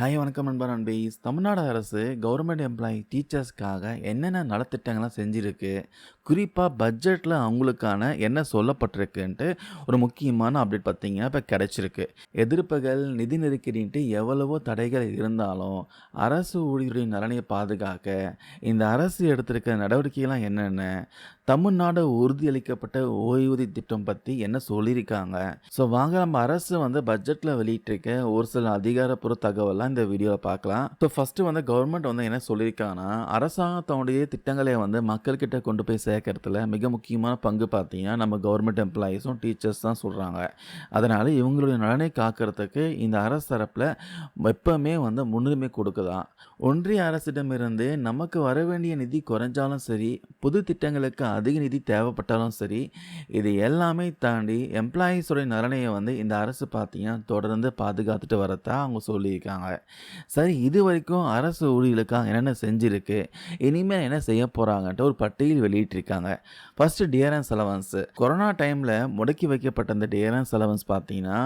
Hi வணக்கம் நண்பர் நண்பீஸ் தமிழ்நாடு அரசு கவர்மெண்ட் எம்ப்ளாயி டீச்சர்ஸ்க்காக என்னென்ன நலத்திட்டங்கள்லாம் செஞ்சுருக்கு? குறிப்பாக பட்ஜெட்டில் அவங்களுக்கான என்ன சொல்லப்பட்டிருக்குன்ட்டு ஒரு முக்கியமான அப்டேட் பார்த்திங்கன்னா இப்போ கிடச்சிருக்கு. எதிர்ப்புகள் நிதி நெருக்கடின்ட்டு எவ்வளவோ தடைகள் இருந்தாலும் அரசு ஊழியர்களின் நலனை பாதுகாக்க இந்த அரசு எடுத்திருக்க நடவடிக்கைகள்லாம் என்னென்ன? தமிழ்நாடு உறுதியளிக்கப்பட்ட ஓய்வூதிய திட்டம் பற்றி என்ன சொல்லியிருக்காங்க? ஸோ வாங்க நம்ம அரசு வந்து பட்ஜெட்டில் வெளியிட்டிருக்க ஒரு சில அதிகாரப்பூர்வ தகவலாம் இந்த வீடியோவில் பார்க்கலாம் ஸோ ஃபஸ்ட்டு வந்து கவர்மெண்ட் வந்து என்ன சொல்லியிருக்காங்கன்னா அரசாங்கத்தோடைய திட்டங்களை வந்து மக்கள்கிட்ட கொண்டு போய் சேர்க்கறதுல மிக முக்கியமான பங்கு பார்த்தீங்கன்னா நம்ம கவர்மெண்ட் எம்ப்ளாயீஸும் டீச்சர்ஸ் தான் சொல்கிறாங்க அதனால் இவங்களுடைய நலனை காக்கிறதுக்கு இந்த அரசு தரப்பில் எப்பவுமே வந்து முன்னுரிமை கொடுக்குதான். ஒன்றிய அரசிடமிருந்து நமக்கு வர வேண்டிய நிதி குறைஞ்சாலும் சரி புது திட்டங்களுக்கு அதிக நிதி தேவைப்பட்டாலும் சரி இது எல்லாமே தாண்டி எம்ப்ளாயீஸோடைய நலனையை வந்து இந்த அரசு பார்த்தீங்கன்னா தொடர்ந்து பாதுகாத்துட்டு வரத்தான் அவங்க சொல்லியிருக்காங்க. சரி இது வரைக்கும் அரசு ஊழியர்களுக்காக என்னென்ன செஞ்சுருக்கு? இனிமேல் என்ன செய்ய போகிறாங்கன்ட்டு ஒரு பட்டியல் வெளியிட்டிருக்காங்க. ஃபஸ்ட்டு டியரன்ஸ் அலவன்ஸு கொரோனா டைமில் முடக்கி வைக்கப்பட்ட அந்த டியரன்ஸ் அலவன்ஸ் பார்த்தீங்கன்னா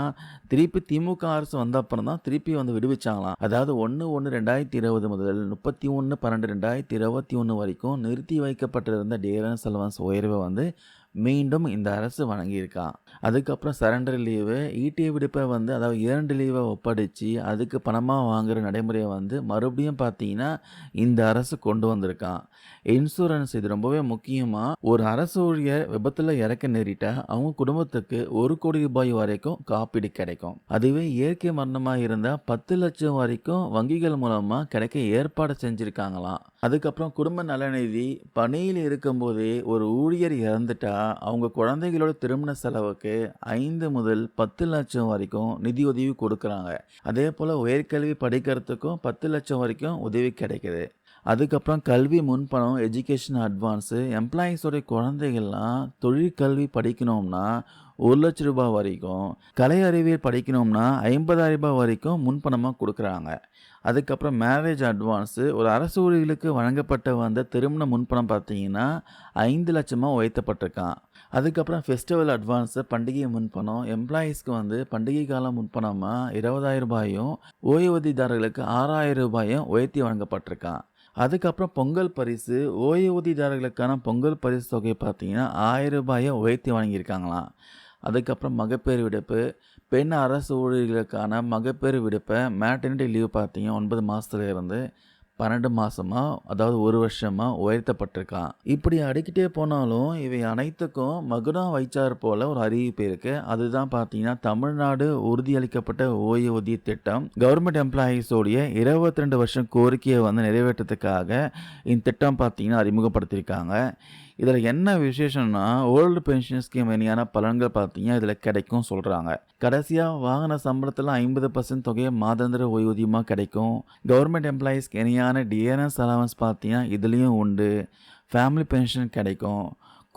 திருப்பி திமுக அரசு வந்த அப்புறம் தான் திருப்பி வந்து விடுவிச்சாங்களாம். அதாவது ஒன்று ஒன்று ரெண்டாயிரத்தி இருபது முதல் முப்பத்தி ஒன்று பன்னெண்டு ரெண்டாயிரத்தி இருபத்தி ஒன்று வரைக்கும் நிறுத்தி வைக்கப்பட்டிருந்த டியரன்ஸ் அலவன்ஸ் உயர்வை வந்து மீண்டும் இந்த அரசு வழங்கியிருக்கான் அதுக்கப்புறம் சரண்டர் லீவு ஈட்டிய விடுப்பை வந்து அதாவது இரண்டு லீவை ஒப்படைச்சு அதுக்கு பணமாக வாங்குகிற நடைமுறையை வந்து மறுபடியும் பார்த்தீங்கன்னா இந்த அரசு கொண்டு வந்திருக்கான் இன்சூரன்ஸ் இது ரொம்பவே முக்கியமாக ஒரு அரசு ஊழியர் விபத்தில் இறக்க நேரிட்டா அவங்க குடும்பத்துக்கு ஒரு கோடி ரூபாய் வரைக்கும் காப்பீடு கிடைக்கும். அதுவே இயற்கை மரணமாக இருந்தால் பத்து லட்சம் வரைக்கும் வங்கிகள் மூலமாக கிடைக்க ஏற்பாடு செஞ்சுருக்காங்களாம். அதுக்கப்புறம் குடும்ப நலநிதி பணியில் இருக்கும்போதே ஒரு ஊழியர் இறந்துட்டா அவங்க குழந்தைகளோட திருமண செலவுக்கு ஐந்து முதல் பத்து லட்சம் வரைக்கும் நிதி உதவி கொடுக்குறாங்க. அதே போல் உயர்கல்வி படிக்கிறதுக்கும் பத்து லட்சம் வரைக்கும் உதவி கிடைக்குது. அதுக்கப்புறம் கல்வி முன்பணம் எஜுகேஷன் அட்வான்ஸு எம்ப்ளாயீஸோடைய குழந்தைகள்லாம் தொழிற்கல்வி படிக்கணும்னா ஒரு லட்ச ரூபாய் வரைக்கும் கலை அறிவியல் படிக்கணும்னா ஐம்பதாயிரம் ரூபாய் வரைக்கும் முன்பணமாக கொடுக்குறாங்க. அதுக்கப்புறம் மேரேஜ் அட்வான்ஸு ஒரு அரசு ஊழியர்களுக்கு வழங்கப்பட்ட வந்த திருமண முன்பணம் பார்த்தீங்கன்னா ஐந்து லட்சமாக உயர்த்தப்பட்டிருக்கான். அதுக்கப்புறம் ஃபெஸ்டிவல் அட்வான்ஸு பண்டிகை முன்பணம் எம்ப்ளாயீஸ்க்கு வந்து பண்டிகை காலம் முன்பணமாக இருபதாயிரம் ரூபாயும் ஓய்வூதியதாரர்களுக்கு ஆறாயிரம் ரூபாயும் உயர்த்தி வழங்கப்பட்டிருக்கான். அதுக்கப்புறம் பொங்கல் பரிசு ஓய்வூதியதாரர்களுக்கான பொங்கல் பரிசு தொகை பார்த்தீங்கன்னா ஆயிரம் ரூபாயை உயர்த்தி வழங்கியிருக்காங்களாம். அதுக்கப்புறம் மகப்பேறு விடுப்பு பெண் அரசு ஊழியர்களுக்கான மகப்பேறு விடுப்பை மேட்டர்னிட்டி லீவ் பார்த்தீங்க ஒன்பது மாதத்துலேருந்து பன்னெண்டு மாதமாக அதாவது ஒரு வருஷமாக உயர்த்தப்பட்டிருக்கான் இப்படி அடிக்கிட்டே போனாலும் இவை அனைத்துக்கும் மகுடா வைச்சார் போல் ஒரு அறிவிப்பு இருக்குது அதுதான் பார்த்தீங்கன்னா தமிழ்நாடு உறுதியளிக்கப்பட்ட ஓய்வூதிய திட்டம். கவர்மெண்ட் எம்ப்ளாயீஸோடைய இருபத்தி ரெண்டு வருஷம் கோரிக்கையை வந்து நிறைவேற்றத்துக்காக இந்த திட்டம் பார்த்தீங்கன்னா அறிமுகப்படுத்தியிருக்காங்க. இதில் என்ன விசேஷம்னா ஓல்டு பென்ஷன் ஸ்கீம் இணையான பலன்கள் பார்த்தீங்கன்னா இதில் கிடைக்கும் சொல்கிறாங்க கடைசியாக வாகன சம்பளத்தில் ஐம்பது பர்சன்ட் தொகையை மாதாந்திர ஓய்வூதியமாக கிடைக்கும். கவர்மெண்ட் எம்ப்ளாயீஸ்க்கு இணையான டிஎன்எஸ் அலவன்ஸ் பார்த்தீங்கன்னா இதுலேயும் உண்டு. ஃபேமிலி பென்ஷன் கிடைக்கும்.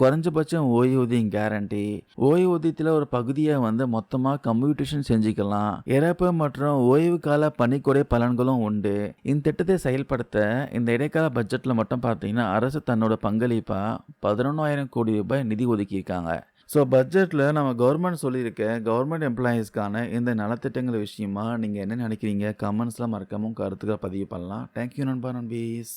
குறைஞ்சபட்சம் ஓய்வூதியம் கேரண்டி ஓய்வூதியத்தில் ஒரு பகுதியை வந்து மொத்தமாக கம்ப்யூட்டேஷன் செஞ்சுக்கலாம். இறப்பு மற்றும் ஓய்வு கால பணிக்குறை பலன்களும் உண்டு. இந்த திட்டத்தை செயல்படுத்த இந்த இடைக்கால பட்ஜெட்டில் மட்டும் பார்த்தீங்கன்னா அரசு தன்னோட பங்களிப்பாக பதினொன்றாயிரம் கோடி ரூபாய் நிதி ஒதுக்கியிருக்காங்க. ஸோ பட்ஜெட்டில் நம்ம கவர்மெண்ட் சொல்லியிருக்க கவர்மெண்ட் எம்ப்ளாயீஸ்க்கான இந்த நலத்திட்டங்கள் விஷயமா நீங்கள் என்ன நினைக்கிறீங்க? கமெண்ட்ஸ்லாம் மறக்காமல் கருத்துக்களை பதிவு பண்ணலாம். தேங்க்யூ நண்பா நண்பீஸ்.